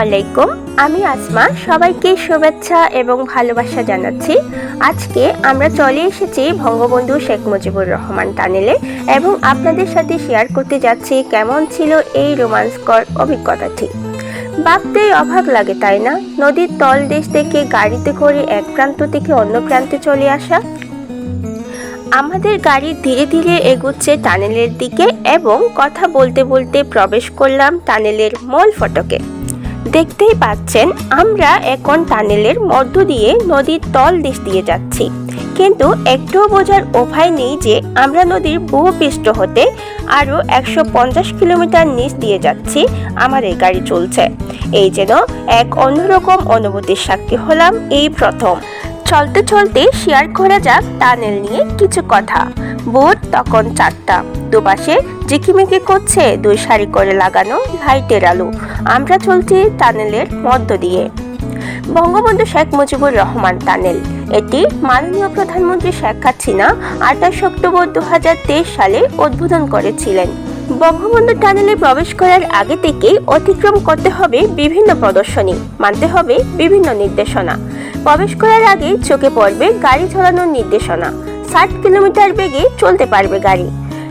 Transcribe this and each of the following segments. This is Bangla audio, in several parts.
আলাইকুম। আমি আসমা। সবাইকে শুভেচ্ছা এবং ভালোবাসা জানাচ্ছি। আজকে আমরা চলে এসেছি বঙ্গবন্ধু শেখ মুজিবুর রহমান টানেলে এবং আপনাদের সাথে শেয়ার করতে যাচ্ছি কেমন ছিল এই রোমাঞ্চকর অভিজ্ঞতাটি। ভাবতেই অবাক লাগে, তাই না? নদীর তল দেশ থেকে গাড়িতে করে এক প্রান্ত থেকে অন্য প্রান্তে চলে আসা। আমাদের গাড়ি ধীরে ধীরে এগুচ্ছে টানেলের দিকে এবং কথা বলতে বলতে প্রবেশ করলাম টানেলের মূল ফটকে। দেখতেই পাচ্ছেন, আমরা এখন টানেলের মধ্য দিয়ে নদীর তল দেশ দিয়ে যাচ্ছি। কিন্তু একটুও বোঝার উপায় নেই যে আমরা নদীর ভূপৃষ্ঠ হতে আরও একশো পঞ্চাশ কিলোমিটার নিচ দিয়ে যাচ্ছি আমাদের গাড়ি চলছে। এই যেন এক অন্যরকম অনুভূতির সাক্ষী হলাম এই প্রথম। চলতে চলতে শেয়ার করা যাক টানেল নিয়ে কিছু কথা। বোট তখন চারটা। দুপাশে ঝিকিমিকি করছে দুই সারি করে লাগানো লাইটের আলো। আমরা চলছি টানেলের মধ্য দিয়ে। বঙ্গবন্ধু শেখ মুজিবুর রহমান টানেল। এটি মাননীয় প্রধানমন্ত্রী শেখ হাসিনা আঠাশ অক্টোবর দুহাজার তেইশ সালে উদ্বোধন করেছিলেন। বঙ্গবন্ধু টানেলে প্রবেশ করার আগে থেকেই অতিক্রম করতে হবে বিভিন্ন প্রদর্শনী, মানতে হবে বিভিন্ন নির্দেশনা। প্রবেশ করার আগে চোখে পড়বে গাড়ি চালানোর নির্দেশনা। ষাট কিলোমিটার বেগে চলতে পারবে গাড়ি।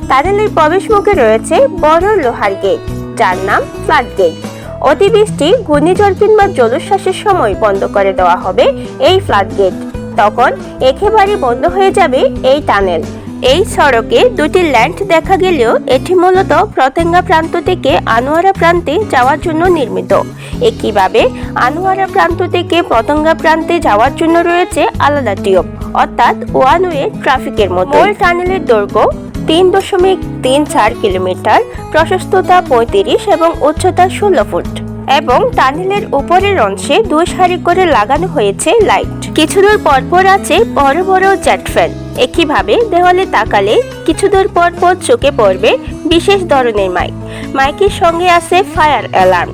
টানেলের প্রবেশ মুখে রয়েছে বড় লোহার গেট, যার নাম ফ্লাড গেট। অতিবৃষ্টি, ঘূর্ণিঝড় কিংবা জলোচ্ছ্বাসের সময় বন্ধ করে দেওয়া হবে এই ফ্লাড গেট। তখন একেবারে বন্ধ হয়ে যাবে এই টানেল। এই সড়কে দুটি ল্যান্ড দেখা গেলেও এটি মূলত প্রতেঙ্গা প্রান্ত থেকে আনোয়ারা প্রান্তে যাওয়ার জন্য নির্মিত। একইভাবে আনোয়ারা প্রান্ত থেকে পতঙ্গা প্রান্তে যাওয়ার জন্য রয়েছে আলাদা টিউব, অর্থাৎ ওয়ান ওয়ে ট্রাফিকের মতো। টানেলের দৈর্ঘ্য তিন দশমিক তিন চার কিলোমিটার, প্রশস্ততা পঁয়ত্রিশ এবং উচ্চতা ষোলো ফুট। এবং টানেলের উপরের অংশে দুই সারি করে লাগানো হয়েছে লাইট। কিছু দূর পরপর আছে বড় বড় জেট ফ্যান। একইভাবে দেওয়ালে তাকালে কিছু দূর পর পর চোখে পড়বে বিশেষ ধরনের মাইক। মাইকের সঙ্গে আছে ফায়ার অ্যালার্ম।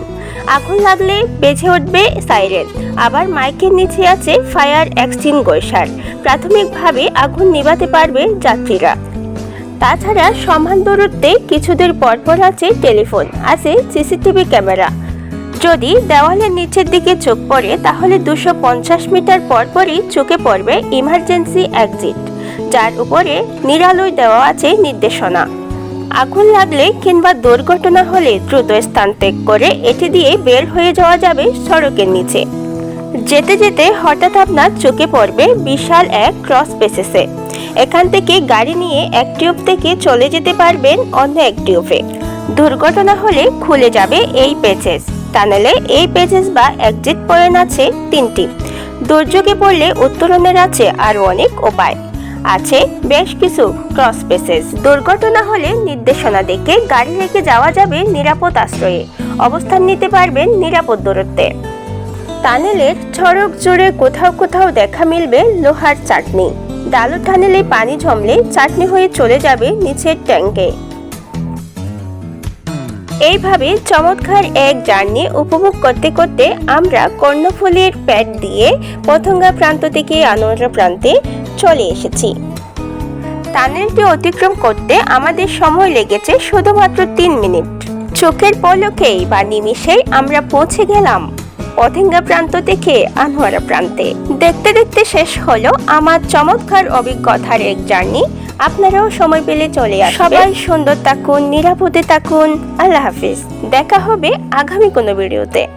আগুন লাগলে বেজে উঠবে সাইরেন। আবার মাইকের নিচে আছে ফায়ার এক্সটিংগুইশার প্রাথমিকভাবে আগুন নিভাতে পারবে যাত্রীরা। তাছাড়া সমান দূরত্বে কিছুদের পরপর আছে টেলিফোন, আছে সিসিটিভি ক্যামেরা। যদি দেওয়ালের নিচের দিকে চোখ পড়ে, তাহলে দুশো পঞ্চাশ মিটার পরপরই চোখে পড়বে ইমার্জেন্সি এক্সিট, যার উপরে নিরালয় দেওয়া আছে নির্দেশনা। আগুন লাগলে কিংবা দুর্ঘটনা হলে দ্রুত স্থান ত্যাগ করে এটি দিয়ে বের হয়ে যাওয়া যাবে সড়কের নিচে। যেতে যেতে হঠাৎ আপনার চোখে পড়বে বিশাল এক ক্রস পেসেসে এখান থেকে গাড়ি নিয়ে এক টিউব থেকে চলে যেতে পারবেন অন্য এক টিউবে। দুর্ঘটনা হলে খুলে যাবে এই পেচেস টানেলে এই পেচেস বা এক্সিট পয়েন্ট আছে তিনটি। দুর্যোগে পড়লে উত্তরণের আছে আরও অনেক উপায়। আছে বেশ কিছু ক্রস পেসেস। দুর্ঘটনা হলে নির্দেশনা দেখে গাড়ি রেখে যাওয়া যাবে নিরাপদ আশ্রয়ে। অবস্থান নিতে পারবেন নিরাপদ দূরত্বে। টানেলের সড়ক জুড়ে কোথাও কোথাও দেখা মিলবে লোহার চাটনি। ডালু টানেলে পানি জমলে চাটনি হয়ে চলে যাবে নিচের ট্যাঙ্কে। এইভাবে চমৎকার এক জার্নি উপভোগ করতে করতে আমরা কর্ণফুলের প্যাড দিয়ে পথঙ্গা প্রান্ত থেকে আনোয়ারা প্রান্তে চলে এসেছি। টানেলটি অতিক্রম করতে আমাদের সময় লেগেছে শুধুমাত্র তিন মিনিট। চোখের পলকেই বা নিমিষেই আমরা পৌঁছে গেলাম। পথেঙ্গা প্রান্ত থেকে আনোয়ারা প্রান্তে। দেখতে দেখতে শেষ হলো আমার চমৎকার অভিজ্ঞতার এক জার্নি। আপনারাও সময় পেলে চলে আসবেন। সবাই সুন্দর থাকুন, নিরাপদে থাকুন। আল্লাহ হাফিজ। দেখা হবে আগামী কোনো ভিডিওতে।